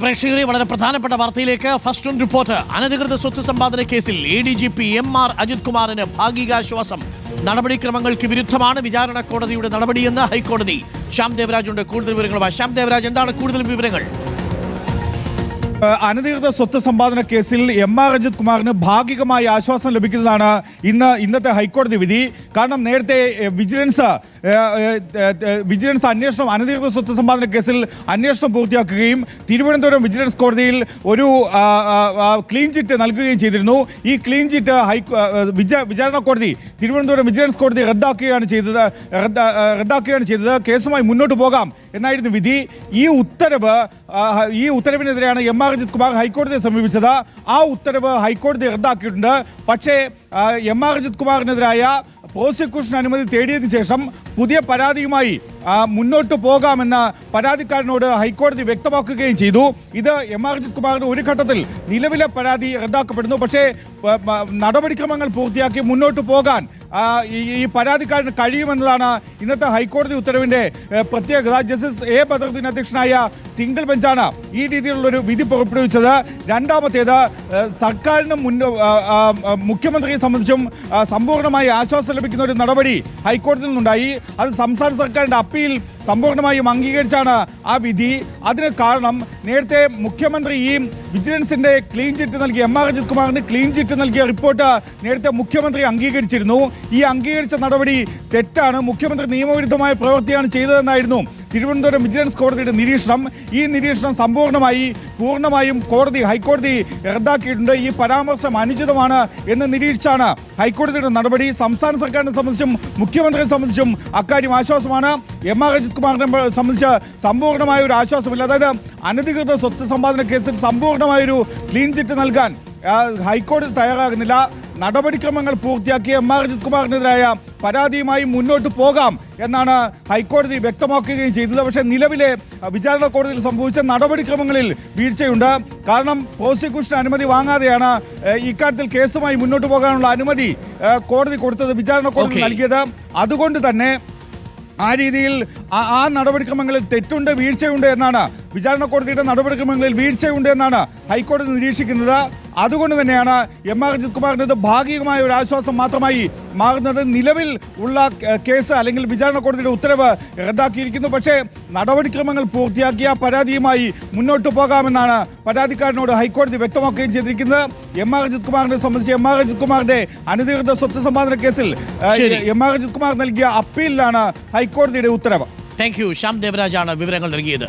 പ്രേക്ഷകരെ വളരെ പ്രധാനപ്പെട്ട വാർത്തയിലേക്ക് ഫസ്റ്റ് റിപ്പോർട്ട്. അനധികൃത സ്വത്ത് സമ്പാദന കേസിൽ A D G P M R Ajith കുമാറിന് ഭാഗികാശ്വാസം. നടപടിക്രമങ്ങൾക്ക് വിരുദ്ധമാണ് വിചാരണ കോടതിയുടെ നടപടിയെന്ന് ഹൈക്കോടതി. ശ്യാം ദേവരാജുണ്ട് കൂടുതൽ വിവരങ്ങളുമായി. ശ്യാം ദേവരാജ് എന്താണ് കൂടുതൽ വിവരങ്ങൾ? അനധികൃത സ്വത്ത് സമ്പാദന കേസിൽ എം ആർ രഞ്ജിത് കുമാറിന് ഭാഗികമായി ആശ്വാസം ലഭിക്കുന്നതാണ് ഇന്ന് ഇന്നത്തെ ഹൈക്കോടതി വിധി. കാരണം നേരത്തെ വിജിലൻസ് വിജിലൻസ് അന്വേഷണം അനധികൃത സ്വത്ത് സമ്പാദന കേസിൽ അന്വേഷണം പൂർത്തിയാക്കുകയും തിരുവനന്തപുരം വിജിലൻസ് കോടതിയിൽ ഒരു ക്ലീൻ ചിറ്റ് നൽകുകയും ചെയ്തിരുന്നു. ഈ ക്ലീൻ ചിറ്റ് വിചാരണ കോടതി തിരുവനന്തപുരം വിജിലൻസ് കോടതി റദ്ദാക്കുകയാണ് ചെയ്തത് റദ്ദാക്കുകയാണ് ചെയ്തത്. കേസുമായി മുന്നോട്ട് പോകാം എന്നായിരുന്നു വിധി. ഈ ഉത്തരവ് ഈ ഉത്തരവിനെതിരെയാണ് എം ആർ അജിത് കുമാർ ഹൈക്കോടതിയെ സമീപിച്ചത്. ആ ഉത്തരവ് ഹൈക്കോടതി റദ്ദാക്കിയിട്ടുണ്ട്. പക്ഷേ എം ആർ അജിത് കുമാറിനെതിരായ പ്രോസിക്യൂഷൻ അനുമതി തേടിയതിനു ശേഷം പുതിയ പരാതിയുമായി മുന്നോട്ട് പോകാമെന്ന് പരാതിക്കാരനോട് ഹൈക്കോടതി വ്യക്തമാക്കുകയും ചെയ്തു. ഇത് എം ആർ അജിത് കുമാറിന് ഒരു ഘട്ടത്തിൽ നിലവിലെ പരാതി റദ്ദാക്കപ്പെടുന്നു. പക്ഷേ നടപടിക്രമങ്ങൾ പൂർത്തിയാക്കി മുന്നോട്ട് പോകാൻ ഈ പരാതിക്കാരന് കഴിയുമെന്നതാണ് ഇന്നത്തെ ഹൈക്കോടതി ഉത്തരവിന്റെ പ്രത്യേകത. ജസ്റ്റിസ് എ ബദറുദ്ദീൻ അധ്യക്ഷനായ സിംഗിൾ ബെഞ്ചാണ് ഈ രീതിയിലുള്ള ഒരു വിധി പുറപ്പെടുവിച്ചത്. രണ്ടാമത്തേത് സർക്കാരിന് ആ, മുഖ്യമന്ത്രിയെ സംബന്ധിച്ചും സമ്പൂർണമായി ആശ്വാസം ലഭിക്കുന്ന ഒരു നടപടി ഹൈക്കോടതിയിൽ നിന്നുണ്ടായി. അത് സംസ്ഥാന സർക്കാരിന്റെ അപ്പീൽ സമ്പൂർണമായും അംഗീകരിച്ചാണ് ആ വിധി. അതിന് കാരണം നേരത്തെ മുഖ്യമന്ത്രി ഈ വിജിലൻസിന്റെ ക്ലീൻ ചിറ്റ് നൽകിയ എം ആർ അജിത് കുമാറിന് ക്ലീൻ ചിറ്റ് നൽകിയ റിപ്പോർട്ട് നേരത്തെ മുഖ്യമന്ത്രി അംഗീകരിച്ചിരുന്നു. ഈ അംഗീകരിച്ച നടപടി തെറ്റാണ്. മുഖ്യമന്ത്രി നിയമവിരുദ്ധമായ പ്രവൃത്തിയാണ് ചെയ്തതെന്നായിരുന്നു തിരുവനന്തപുരം വിജിലൻസ് കോടതിയുടെ നിരീക്ഷണം. ഈ നിരീക്ഷണം സമ്പൂർണമായി പൂർണമായും കോടതി ഹൈക്കോടതി റദ്ദാക്കിയിട്ടുണ്ട്. ഈ പരാമർശം അനുചിതമാണ് എന്ന് നിരീക്ഷിച്ചാണ് ഹൈക്കോടതിയുടെ നടപടി. സംസ്ഥാന സർക്കാരിനെ സംബന്ധിച്ചും മുഖ്യമന്ത്രിയെ സംബന്ധിച്ചും അക്കാര്യം ആശ്വാസമാണ്. എം ആർ അജിത് കുമാറിനെ സംബന്ധിച്ച് സമ്പൂർണമായ ഒരു ആശ്വാസമില്ല. അതായത് അനധികൃത സ്വത്ത് സമ്പാദന കേസിൽ സമ്പൂർണമായൊരു ക്ലീൻ ചിറ്റ് നൽകാൻ ഹൈക്കോടതി തയ്യാറാകുന്നില്ല. നടപടിക്രമങ്ങൾ പൂർത്തിയാക്കി എം ആർ അജിത് കുമാറിനെതിരായ പരാതിയുമായി മുന്നോട്ട് പോകാം എന്നാണ് ഹൈക്കോടതി വ്യക്തമാക്കുകയും ചെയ്തത്. പക്ഷേ നിലവിലെ വിചാരണ കോടതിയിൽ സംഭവിച്ച നടപടിക്രമങ്ങളിൽ വീഴ്ചയുണ്ട്. കാരണം പ്രോസിക്യൂഷൻ അനുമതി വാങ്ങാതെയാണ് ഇക്കാര്യത്തിൽ കേസുമായി മുന്നോട്ട് പോകാനുള്ള അനുമതി കോടതി കൊടുത്തത് വിചാരണ കോടതി. നൽകിയത്. അതുകൊണ്ട് തന്നെ ആ രീതിയിൽ ആ- നടപടിക്രമങ്ങളിൽ തെറ്റുണ്ട് വീഴ്ചയുണ്ട് എന്നാണ് വിചാരണ കോടതിയുടെ നടപടിക്രമങ്ങളിൽ വീഴ്ചയുണ്ട് എന്നാണ് ഹൈക്കോടതി നിരീക്ഷിക്കുന്നത്. അതുകൊണ്ട് തന്നെയാണ് എം ആർ അജിത് കുമാറിന് ഇത് ഭാഗികമായ ഒരു ആശ്വാസം മാത്രമായി മാറുന്നത്. നിലവിൽ ഉള്ള കേസ് അല്ലെങ്കിൽ വിചാരണ കോടതിയുടെ ഉത്തരവ് റദ്ദാക്കിയിരിക്കുന്നു. പക്ഷേ നടപടിക്രമങ്ങൾ പൂർത്തിയാക്കിയ പരാതിയുമായി മുന്നോട്ട് പോകാമെന്നാണ് പരാതിക്കാരനോട് ഹൈക്കോടതി വ്യക്തമാക്കുകയും ചെയ്തിരിക്കുന്നത്. എം ആർ അജിത് കുമാറിനെ സംബന്ധിച്ച് എം ആർ അജിത് കുമാറിന്റെ അനധികൃത സ്വത്ത് സമ്പാദന കേസിൽ എം ആർ അജിത് കുമാർ നൽകിയ അപ്പീലിലാണ് ഹൈക്കോടതിയുടെ ഉത്തരവ്. താങ്ക് യു ശ്യാം ദേവരാജാണ് വിവരങ്ങൾ നൽകിയത്.